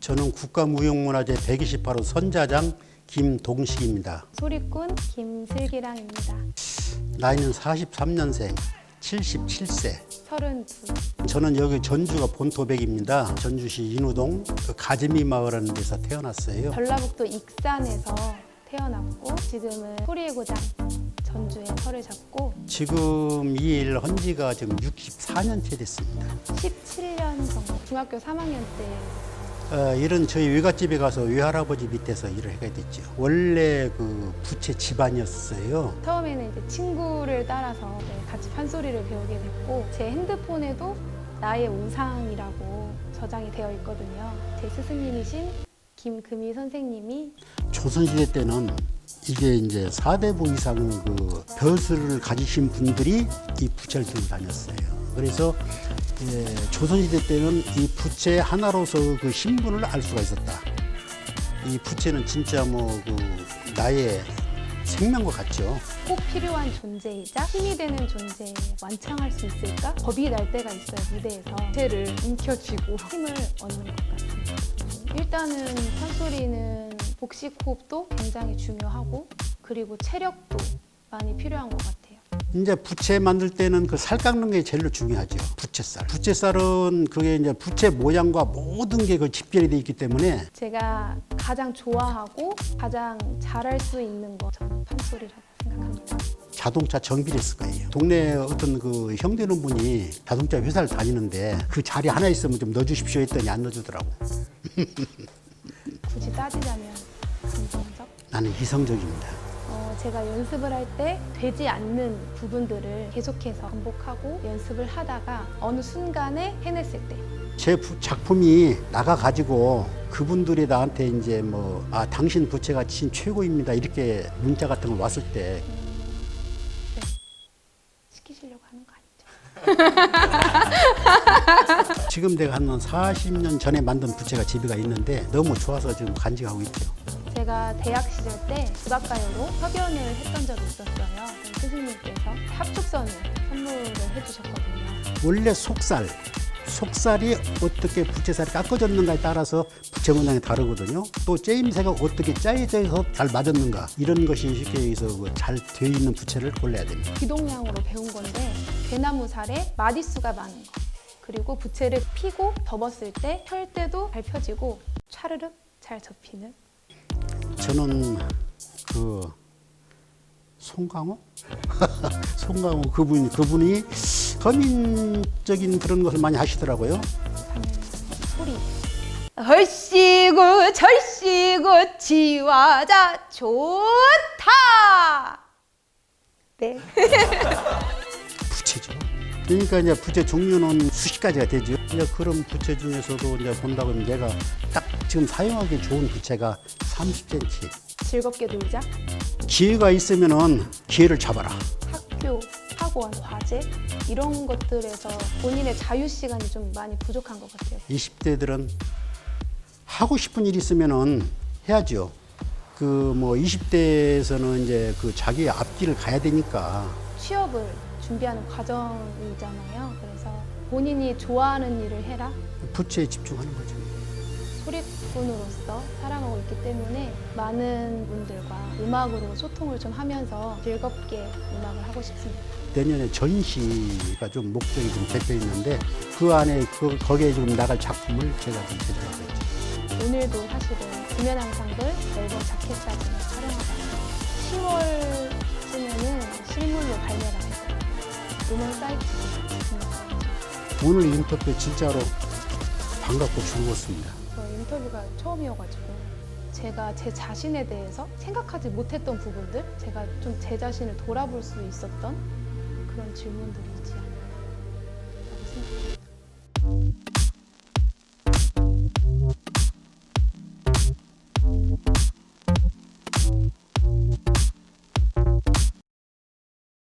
저는 국가무형문화재 128호 선자장 김동식입니다. 소리꾼 김슬기랑입니다. 나이는 43년생, 77세. 32. 저는 여기 전주가 본토백입니다. 전주시 인우동 그 가재미 마을이라는 데서 태어났어요. 전라북도 익산에서 태어났고 지금은 소리의 고장 전주에 터를 잡고 지금 이일한 지가 지금 64년째 됐습니다. 17년 정도 중학교 3학년 때 어, 이런 저희 외갓집에 가서 외할아버지 밑에서 일을 하게 됐죠. 원래 그 부채 집안이었어요. 처음에는 이제 친구를 따라서 네, 같이 판소리를 배우게 됐고 제 핸드폰에도 나의 우상이라고 저장이 되어 있거든요. 제 스승님이신 김금희 선생님이 조선시대 때는 이게 이제 사대부 이상 그 벼슬을 가지신 분들이 이 부채를 들고 다녔어요. 그래서 예, 조선시대 때는 이 부채 하나로서 그 신분을 알 수가 있었다. 이 부채는 진짜 뭐 그 나의 생명과 같죠. 꼭 필요한 존재이자 힘이 되는 존재에 완창할 수 있을까? 겁이 날 때가 있어요 무대에서 죄를 움켜쥐고 힘을 얻는 것. 음, 일단은 판소리는 복식 호흡도 굉장히 중요하고 그리고 체력도 많이 필요한 것 같아요. 이제 부채 만들 때는 그 살 깎는 게 제일 중요하죠. 부채살. 부채살은 그게 이제 부채 모양과 모든 게 그 집결이 돼 있기 때문에 제가 가장 좋아하고 가장 잘할 수 있는 거 저는 판소리라고 생각합니다. 자동차 정비를 했을 거예요. 동네에 어떤 그 형되는 분이 자동차 회사를 다니는데 그 자리 하나 있으면 좀 넣어주십시오 했더니 안 넣어주더라고. 굳이 따지자면 감정적 나는 이성적입니다. 어, 제가 연습을 할 때 되지 않는 부분들을 계속해서 반복하고 연습을 하다가 어느 순간에 해냈을 때제 부- 작품이 나가 가지고 그분들이 나한테 이제 뭐 아 당신 부채가 진 최고입니다 이렇게 문자 같은 거 왔을 때 시키시려고 하는 거 아니죠? 지금 내가 한 40년 전에 만든 부채가 집에가 있는데 너무 좋아서 지금 간직하고 있죠. 제가 대학 시절 때 국악가요로 협연을 했던 적이 있었어요. 스승님께서 합축선을 선물을 해주셨거든요. 원래 속살, 속살이 어떻게 부채살이 깎아졌는가에 따라서 부채 모양이 다르거든요. 또 째임새가 어떻게 짜여져서 잘 맞았는가 이런 것이 쉽게 얘기해서 그잘 되어 있는 부채를 골라야 됩니다. 기동량으로 배운 건데 대나무 살에 마디수가 많은 거 그리고 부채를 피고 접었을 때 펼 때도 잘 펴지고 차르륵 잘 접히는 저는 그 송강호, 송강호 그분 그분이 서민적인 그런 것을 많이 하시더라고요. 소리 얼씨구 절씨구 지화자 좋다 네 부채죠. 그러니까 이제 부채 종류는 수십 가지가 되죠. 이제 그런 부채 중에서도 이제 본다고 하면 내가 딱 지금 사용하기 좋은 부채가 30cm. 즐겁게 놀자 기회가 있으면은 기회를 잡아라. 학교 학원 과제 이런 것들에서 본인의 자유 시간이 좀 많이 부족한 것 같아요 20대들은 하고 싶은 일 있으면은 해야죠. 그 뭐 20대에서는 이제 그 자기의 앞길을 가야 되니까 취업을 준비하는 과정이잖아요. 그래서 본인이 좋아하는 일을 해라. 부채에 집중하는 거죠. 소리꾼으로서 살아가고 있기 때문에 많은 분들과 음악으로 소통을 좀 하면서 즐겁게 음악을 하고 싶습니다. 내년에 전시가 좀 목적이 좀 잡혀 있는데 그 안에 그 거기에 지금 나갈 작품을 제가 좀 제작하고 있죠. 오늘도 사실은 구면 항상들 앨범 자켓 사진을 촬영하다가 10월쯤에는 실물로 발매가 됐어요. 음원 사이트도 등록하고 오늘 인터뷰 진짜로 반갑고 즐거웠습니다. 인터뷰가 처음이어가지고 제가 제 자신에 대해서 생각하지 못했던 부분들 제가 좀 제 자신을 돌아볼 수 있었던 그런 질문들이지 않나 생각합니다.